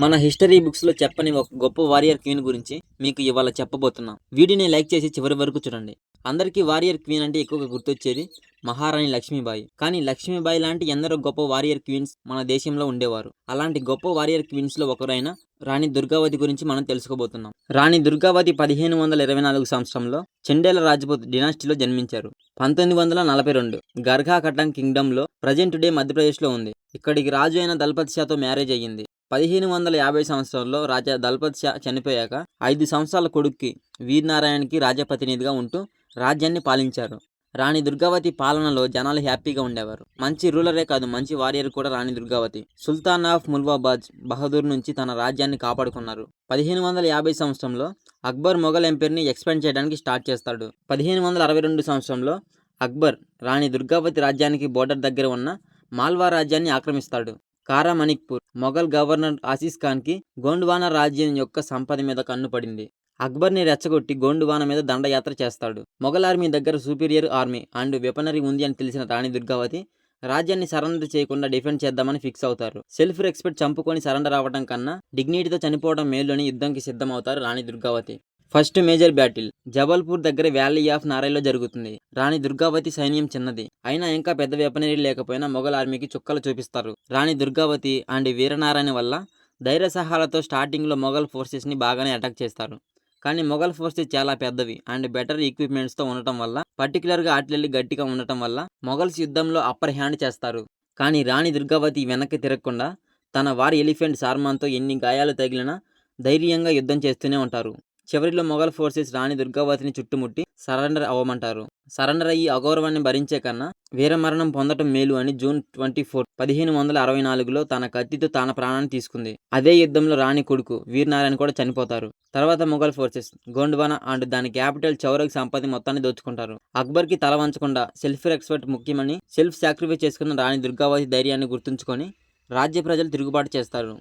మన హిస్టరీ బుక్స్లో చెప్పని ఒక గొప్ప వారియర్ క్వీన్ గురించి మీకు ఇవాళ చెప్పబోతున్నాం. వీడియోని లైక్ చేసి చివరి వరకు చూడండి. అందరికీ వారియర్ క్వీన్ అంటే ఎక్కువగా గుర్తొచ్చేది మహారాణి లక్ష్మీబాయి. కానీ లక్ష్మీబాయి లాంటి ఎందరో గొప్ప వారియర్ క్వీన్స్ మన దేశంలో ఉండేవారు. అలాంటి గొప్ప వారియర్ క్వీన్స్లో ఒకరైన రాణి దుర్గావతి గురించి మనం తెలుసుకోబోతున్నాం. రాణి దుర్గావతి పదిహేను వందల ఇరవై నాలుగు సంవత్సరంలో చెండేల రాజపూత్ డినాస్టీలో జన్మించారు. పంతొమ్మిది వందల నలభై రెండు గర్ఘాకటం కింగ్డంలో కింగ్డమ్ ప్రజెంట్ డే మధ్యప్రదేశ్లో ఉంది. ఇక్కడికి రాజు అయిన దళపతి షాతో మ్యారేజ్ అయ్యింది. పదిహేను వందల యాభై సంవత్సరంలో రాజా దళపతి షా చనిపోయాక ఐదు సంవత్సరాల కొడుక్కి వీరనారాయణకి రాజప్రతినిధిగా ఉంటూ రాజ్యాన్ని పాలించారు. రాణి దుర్గావతి పాలనలో జనాలు హ్యాపీగా ఉండేవారు. మంచి రూలరే కాదు మంచి వారియర్ కూడా రాణి దుర్గావతి. సుల్తాన్ ఆఫ్ ముల్వాబాజ్ బహదూర్ నుంచి తన రాజ్యాన్ని కాపాడుకున్నారు. పదిహేను వందల యాభై సంవత్సరంలో అక్బర్ మొఘల్ ఎంపైర్ని ఎక్స్పెండ్ చేయడానికి స్టార్ట్ చేస్తాడు. పదిహేను వందల అరవై రెండు సంవత్సరంలో అక్బర్ రాణి దుర్గావతి రాజ్యానికి బోర్డర్ దగ్గర ఉన్న మాల్వా రాజ్యాన్ని ఆక్రమిస్తాడు. కారా మణిక్పూర్ మొఘల్ గవర్నర్ ఆసిస్ ఖాన్కి గోండ్వానా రాజ్యం యొక్క సంపద మీద కన్ను పడింది అక్బర్ని రెచ్చగొట్టి గోండువాన మీద దండయాత్ర చేస్తాడు. మొఘల్ ఆర్మీ దగ్గర సూపీరియర్ ఆర్మీ అండ్ వెపనరీ ఉంది అని తెలిసిన రాణి దుర్గావతి రాజ్యాన్ని సరెండర్ చేయకుండా డిఫెండ్ చేద్దామని ఫిక్స్ అవుతారు. సెల్ఫ్ రెస్పెక్ట్ చంపుకొని సరెండర్ అవ్వడం కన్నా డిగ్నిటీతో చనిపోవడం మేలులోని యుద్ధంకి సిద్ధమవుతారు Rani Durgavati. First major battle. Jabalpur దగ్గర వ్యాలీ ఆఫ్ నారాయణలో జరుగుతుంది. రాణి దుర్గావతి సైన్యం చిన్నది. అయినా ఇంకా పెద్ద వెపనరీ లేకపోయినా మొఘల్ ఆర్మీకి చుక్కలు చూపిస్తారు. రాణి దుర్గావతి అండ్ వీరనారాయణ వల్ల ధైర్య సహాలతో స్టార్టింగ్లో మొఘల్ ఫోర్సెస్ని బాగానే అటాక్ చేస్తారు. కానీ మొఘల్ ఫోర్సెస్ చాలా పెద్దవి అండ్ బెటర్ ఎక్విప్మెంట్స్తో ఉండటం వల్ల పర్టికులర్గా ఆర్టిలరీ గట్టిగా ఉండటం వల్ల మొఘల్స్ యుద్ధంలో అప్పర్ హ్యాండ్ చేస్తారు. కానీ రాణి దుర్గావతి వెనక్కి తిరగకుండా తన వారి ఎలిఫెంట్ సార్మాన్తో ఎన్ని గాయాలు తగిలినా ధైర్యంగా యుద్ధం చేస్తూనే ఉంటారు. చివరిలో మొఘల్ ఫోర్సెస్ రాణి దుర్గావతిని చుట్టుముట్టి సరెండర్ అవ్వమంటారు. సరెండర్ అయ్యి అగౌరవాన్ని భరించే కన్నా వీరమరణం పొందటం మేలు అని జూన్ ట్వంటీ ఫోర్ పదిహేను వందల అరవై నాలుగులో తన కత్తితో తన ప్రాణాన్ని తీసుకుంది. అదే యుద్ధంలో రాణి కొడుకు వీరనారాయణ కూడా చనిపోతారు. తర్వాత మొఘల్ ఫోర్సెస్ గోండ్వానా అండ్ దాని క్యాపిటల్ చౌరక్ సంపత్తి మొత్తాన్ని దోచుకుంటారు. అక్బర్కి తల వంచకుండా సెల్ఫ్ రెస్పెక్ట్ ముఖ్యమని సెల్ఫ్ సాక్రిఫైస్ చేసుకున్న రాణి దుర్గావతి ధైర్యాన్ని గుర్తుంచుకొని రాజ్య ప్రజలు తిరుగుబాటు చేస్తారు.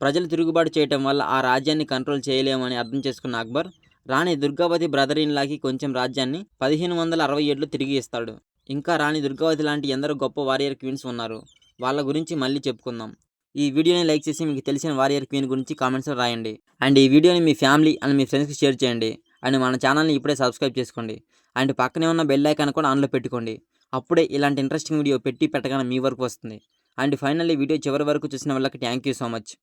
ప్రజలు తిరుగుబాటు చేయటం వల్ల ఆ రాజ్యాన్ని కంట్రోల్ చేయలేమని అర్థం చేసుకున్న అక్బర్ రాణి దుర్గావతి బ్రదర్ ఇన్లాకి కొంచెం రాజ్యాన్ని పదిహేను వందల అరవై ఏడులో తిరిగి ఇస్తాడు. ఇంకా రాణి దుర్గావతి లాంటి ఎందరో గొప్ప వారియర్ క్వీన్స్ ఉన్నారు. వాళ్ళ గురించి మళ్ళీ చెప్పుకుందాం. ఈ వీడియోని లైక్ చేసి మీకు తెలిసిన వారియర్ క్వీన్ గురించి కామెంట్స్లో రాయండి. అండ్ ఈ వీడియోని మీ ఫ్యామిలీ అండ్ మీ ఫ్రెండ్స్కి షేర్ చేయండి. అండ్ మన ఛానల్ని ఇప్పుడే సబ్స్క్రైబ్ చేసుకోండి. అండ్ పక్కనే ఉన్న బెల్ ఐకాన్ కూడా ఆన్లో పెట్టుకోండి. అప్పుడే ఇలాంటి ఇంట్రెస్టింగ్ వీడియో పెట్టి పెట్టగానే మీ వరకు వస్తుంది. అండ్ ఫైనల్లీ వీడియో చివరి వరకు చూసిన వాళ్ళకి థ్యాంక్ యూ సో మచ్.